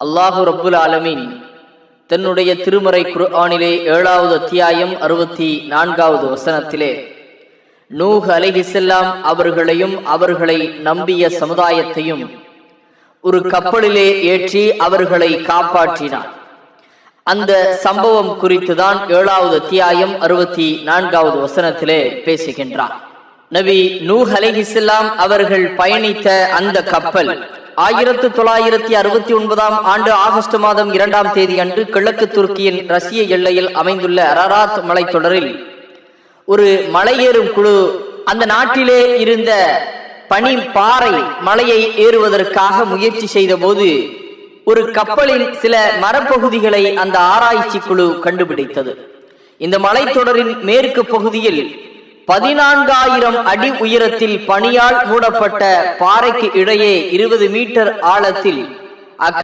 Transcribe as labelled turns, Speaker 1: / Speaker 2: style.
Speaker 1: அல்லாஹு ரப்புல் ஆலமீன். தன்னுடைய திருமறை குர்ஆனிலே ஏழாவது அத்தியாயம் அறுபத்தி நான்காவது வசனத்திலே நூஹ் அலைஹிஸ்ஸலாம் அவர்களையும் அவர்களை நம்பிய சமுதாயத்தையும் ஒரு கப்பலிலே ஏற்றி அவர்களை காப்பாற்றினார் அந்த சம்பவம் குறித்துதான் ஏழாவது அத்தியாயம் அறுபத்தி நான்காவது வசனத்திலே பேசுகின்றார் நபி நூஹ் அலைஹிஸ்ஸலாம் அவர்கள் பயணித்த அந்த கப்பல் ஆயிரத்து தொள்ளாயிரத்தி அறுபத்தி ஒன்பதாம் ஆண்டு ஆகஸ்ட் மாதம் இரண்டாம் தேதி அன்று கிழக்கு துருக்கியின் ரஷ்ய எல்லையில் அமைந்துள்ள அரராத் மலைத்தொடரில் ஒரு மலையேறும் குழு அந்த நாட்டிலே இருந்த பனி பாறை மலையை ஏறுவதற்காக முயற்சி செய்த போது ஒரு கப்பலின் சில மரப்பகுதிகளை அந்த ஆராய்ச்சி குழு கண்டுபிடித்தது. இந்த மலைத்தொடரின் மேற்கு பகுதியில் பதினான்காயிரம் அடி உயரத்தில் பனியால் மூடப்பட்ட பாறைக்கு இடையே இருபது மீட்டர் ஆழத்தில் அக்